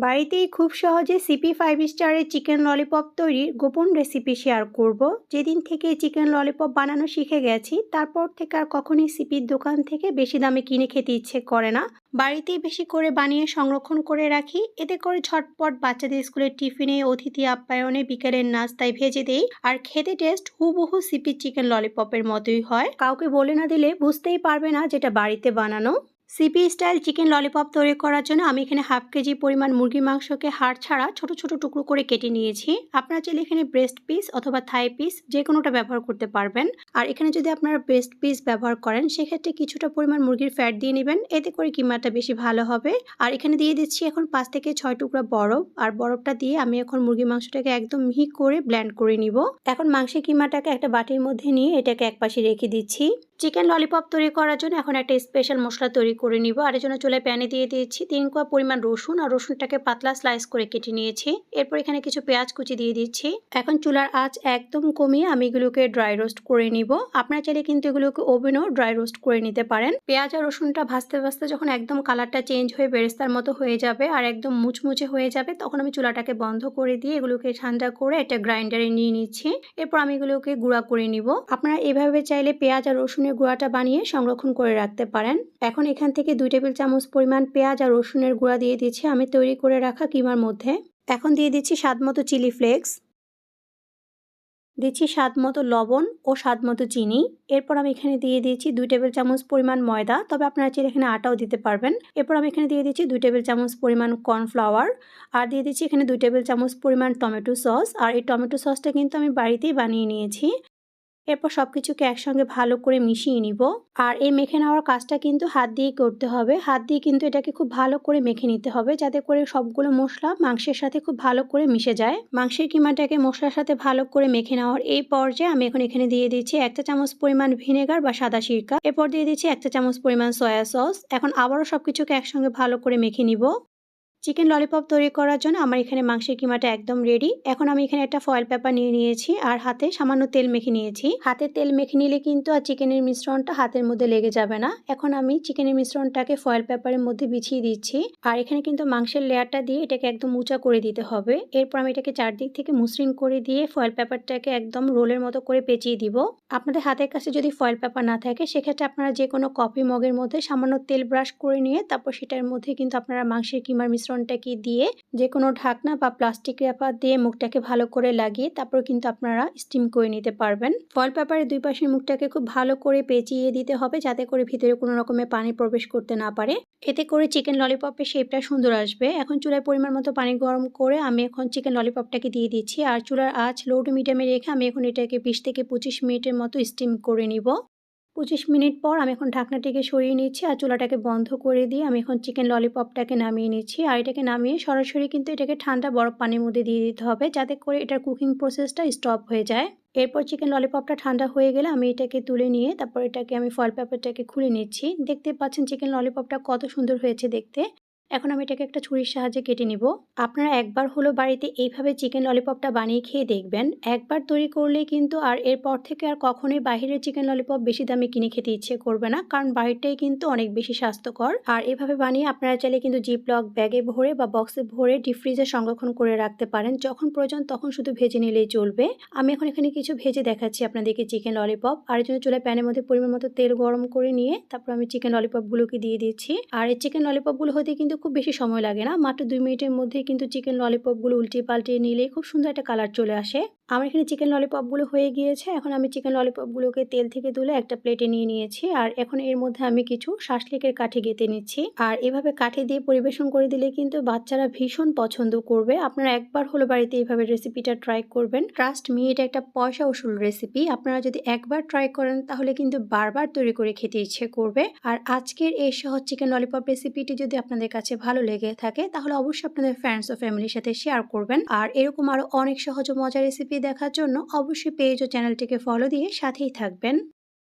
বাড়িতেই খুব সহজে সিপি ফাইভ স্টারের চিকেন ললিপপ তৈরির গোপন রেসিপি শেয়ার করব। যেদিন থেকে চিকেন ললিপপ বানানো শিখে গেছি, তারপর থেকে আর কখনই সিপির দোকান থেকে বেশি দামে কিনে খেতে ইচ্ছে করে না। বাড়িতেই বেশি করে বানিয়ে সংরক্ষণ করে রাখি। এতে করে ঝটপট বাচ্চাদের স্কুলের টিফিনে, অতিথি আপ্যায়নে, বিকেলের নাস্তায় ভেজে দেই। আর খেতে টেস্ট হুবহু সিপির চিকেন ললিপপের মতোই হয়। কাউকে বলে না দিলে বুঝতেই পারবে না যেটা বাড়িতে বানানো। সিপি স্টাইল চিকেন ললিপপ তৈরি করার জন্য আমি এখানে হাফ কেজি পরিমাণ মুরগির মাংসকে হাড় ছাড়া ছোট ছোট টুকরো করে কেটে নিয়েছি। আপনারা চাইলে এখানে ব্রেস্ট পিস অথবা থাই পিস যে কোনোটা ব্যবহার করতে পারবেন। আর এখানে যদি আপনারা ব্রেস্ট পিস ব্যবহার করেন, সেক্ষেত্রে কিছুটা পরিমাণ মুরগির ফ্যাট দিয়ে নেবেন, এতে করে কিমাটা বেশি ভালো হবে। আর এখানে দিয়ে দিচ্ছি এখন পাঁচ থেকে ছয় টুকরা বরফ। আর বরফটা দিয়ে আমি এখন মুরগির মাংসটাকে একদম মিহি করে ব্ল্যান্ড করে নিব। এখন মাংসের কিমাটাকে একটা বাটির মধ্যে নিয়ে এটাকে একপাশে রেখে দিচ্ছি। চিকেন ললিপপ তৈরি করার জন্য এখন একটা স্পেশাল মশলা তৈরি করে নিব। আর এর জন্য চুলে প্যানে দিয়ে দিয়েছি তিন কোয়া পরিমাণ রসুন আর রসুনটাকে পাতলা স্লাইস করে কেটে নিয়েছি। এরপর এখানে কিছু পেঁয়াজ কুচি দিয়ে দিচ্ছি। এখন চুলার আঁচ একদম কমিয়ে আমি এগুলোকে ড্রাই রোস্ট করে নিব। আপনারা চাইলে কিন্তু এগুলোকে ওভেনও ড্রাই রোস্ট করে নিতে পারেন। পেঁয়াজ আর রসুনটা ভাজতে ভাজতে যখন একদম কালারটা চেঞ্জ হয়ে বেরেস্তার মতো হয়ে যাবে আর একদম মুচমুচে হয়ে যাবে, তখন আমি চুলাটাকে বন্ধ করে দিয়ে এগুলোকে ঠান্ডা করে একটা গ্রাইন্ডারে নিয়ে নিচ্ছি। এরপর আমি এগুলোকে গুঁড়া করে নিব। আপনারা এভাবে চাইলে পেঁয়াজ আর রসুনের গুঁড়াটা বানিয়ে সংরক্ষণ করে রাখতে পারেন। এখন এখান থেকে দুই টেবিল চামচ পরিমাণ পেঁয়াজ আর রসুনের গুঁড়া দিয়ে দিচ্ছি। আমি তৈরি করে রাখা কিমার মধ্যে। এখন দিয়ে দিচ্ছি স্বাদ মতো চিলি ফ্লেক্স। দিচ্ছি স্বাদ মতো লবণ ও স্বাদ মতো চিনি। এরপর আমি এখানে দিয়ে দিয়েছি দুই টেবিল চামচ পরিমাণ ময়দা। তবে আপনারা চাইলে এখানে আটাও দিতে পারবেন। এরপর আমি এখানে দিয়ে দিচ্ছি দুই টেবিল চামচ পরিমাণ কর্নফ্লাওয়ার। আর দিয়ে দিচ্ছি এখানে দুই টেবিল চামচ পরিমাণ টমেটো সস। আর এই টমেটো সসটা কিন্তু আমি বাড়িতেই বানিয়ে নিয়েছি। এরপর সব কিছুকে একসঙ্গে ভালো করে মিশিয়ে নিব। আর এই মেখে নেওয়ার কাজটা কিন্তু হাত দিয়েই করতে হবে। হাত দিয়ে কিন্তু এটাকে খুব ভালো করে মেখে নিতে হবে যাতে করে সবগুলো মশলা মাংসের সাথে খুব ভালো করে মিশে যায়। মাংসের কিমাটাকে মশলার সাথে ভালো করে মেখে নেওয়ার এই পর্যায়ে আমি এখন এখানে দিয়ে দিচ্ছি একটা চামচ পরিমাণ ভিনেগার বা সাদা সিরকা। এরপর দিয়ে দিচ্ছি একটা চামচ পরিমাণ সয়া সস। এখন আবারও সবকিছুকে একসঙ্গে ভালো করে মেখে নিব। চিকেন ললিপপ তৈরি করার জন্য আমার এখানে মাংসের কিমাটা একদম রেডি এখন আমি এখানে একটা ফয়েল পেপার নিয়ে নিয়েছি আর হাতে সামান্য তেল মেখে নিয়েছি। হাতে তেল মেখে নিলে কিন্তু আর চিকেনের মিশ্রণটা হাতের মধ্যে লেগে যাবে না। এখন আমি চিকেনের মিশ্রণটাকে ফয়েল পেপারের মধ্যে বিছিয়ে দিচ্ছি। আর এখানে কিন্তু মাংসের লেয়ারটা দিয়ে এটাকে একদম উঁচা করে দিতে হবে। এরপর আমি এটাকে চারদিক থেকে মসৃণ করে দিয়ে ফয়েল পেপারটাকে একদম রোলের মতো করে পেঁচিয়ে দিব। আপনাদের হাতের কাছে যদি ফয়েল পেপার না থাকে, সেক্ষেত্রে আপনারা যে কোনো কফি মগের মধ্যে সামান্য তেল ব্রাশ করে নিয়ে তারপর সেটার মধ্যে কিন্তু আপনারা মাংসের কিমার মিশ্রণ মিশ্রণটাকে দিয়ে যে কোনো ঢাকনা বা প্লাস্টিক র্যাপার দিয়ে মুখটাকে ভালো করে লাগিয়ে তারপর কিন্তু আপনারা স্টিম করে নিতে পারবেন। ফয়েল পেপারের দুই পাশের মুখটাকে খুব ভালো করে পেঁচিয়ে দিতে হবে যাতে করে ভিতরে কোনো রকমের পানি প্রবেশ করতে না পারে। এতে করে চিকেন ললিপপের শেপটা সুন্দর আসবে। এখন চুলায় পরিমাণ মতো পানি গরম করে আমি এখন চিকেন ললিপপটাকে দিয়ে দিচ্ছি। আর চুলার আঁচ লো টু মিডিয়ামে রেখে আমি এখন এটাকে বিশ থেকে পঁচিশ মিনিটের মতো স্টিম করে নিব। পঁচিশ মিনিট পর আমি এখন ঢাকনাটিকে সরিয়ে নিচ্ছি আর চুলাটাকে বন্ধ করে দিয়ে আমি এখন চিকেন ললিপপটাকে নামিয়ে নিচ্ছি। আর এটাকে নামিয়ে সরাসরি কিন্তু এটাকে ঠান্ডা বরফ পানির মধ্যে দিয়ে দিতে হবে যাতে করে এটার কুকিং প্রসেসটা স্টপ হয়ে যায়। এরপর চিকেন ললিপপটা ঠান্ডা হয়ে গেলে আমি এটাকে তুলে নিয়ে তারপর এটাকে আমি ফয়েল পেপারটাকে খুলে নিচ্ছি। দেখতে পাচ্ছেন চিকেন ললিপপটা কত সুন্দর হয়েছে দেখতে। এখন আমি এটাকে একটা ছুরির সাহায্যে কেটে নিব। আপনারা একবার হলো বাড়িতে এইভাবে চিকেন ললিপপটা বানিয়ে খেয়ে দেখবেন। একবার তৈরি করলে কিন্তু আর এরপর থেকে আর কখনোই বাহিরের চিকেন ললিপপ বেশি দামে কিনে খেতে ইচ্ছে করবে না, কারণ বাহিরটাই কিন্তু অনেক বেশি স্বাস্থ্যকর। আর এভাবে বানিয়ে আপনারা চাইলে কিন্তু জিপ লক ব্যাগে ভরে বা বক্সে ভরে ডিপ ফ্রিজে সংরক্ষণ করে রাখতে পারেন। যখন প্রয়োজন তখন শুধু ভেজে নিলেই চলবে। আমি এখন এখানে কিছু ভেজে দেখাচ্ছি আপনাদেরকে চিকেন ললিপপ আর জন্য চুলে প্যানের মধ্যে পরিমাণ মতো তেল গরম করে নিয়ে তারপর আমি চিকেন ললিপপগুলোকে দিয়ে দিচ্ছি। আর এই চিকেন ললিপপগুলো হতে কিন্তু খুব বেশি সময় লাগে না। মাত্র দুই মিনিটের মধ্যে কিন্তু চিকেন ললিপপগুলো উল্টে পাল্টে নিলে খুব সুন্দর একটা কালার চলে আসে। আমার এখানে চিকেন ললিপপগুলো হয়ে গিয়েছে। এখন আমি চিকেন ললিপপগুলোকে তেল থেকে তুলে একটা প্লেটে নিয়ে নিয়েছি। আর এখন এর মধ্যে আমি কিছু শাসলিকের কাঠি গেঁথে নিচ্ছি। আর এভাবে কাঠি দিয়ে পরিবেশন করে দিলে কিন্তু বাচ্চারা ভীষণ পছন্দ করবে। আপনারা একবার হলো বাড়িতে এইভাবে রেসিপিটা ট্রাই করবেন। ট্রাস্ট মি এটা একটা পয়সা উসুল রেসিপি আপনারা যদি একবার ট্রাই করেন, তাহলে কিন্তু বারবার তৈরি করে খেতে ইচ্ছে করবে। আর আজকের এই সহজ চিকেন ললিপপ রেসিপিটি যদি আপনাদের কাছে ভালো লেগে থাকে, তাহলে অবশ্যই আপনাদের ফ্রেন্ডস ও ফ্যামিলির সাথে শেয়ার করবেন। আর এরকম আরও অনেক সহজ মজার রেসিপি দেখার জন্য অবশ্যই পেজ ও চ্যানেলটিকে ফলো দিয়ে সাথেই থাকবেন।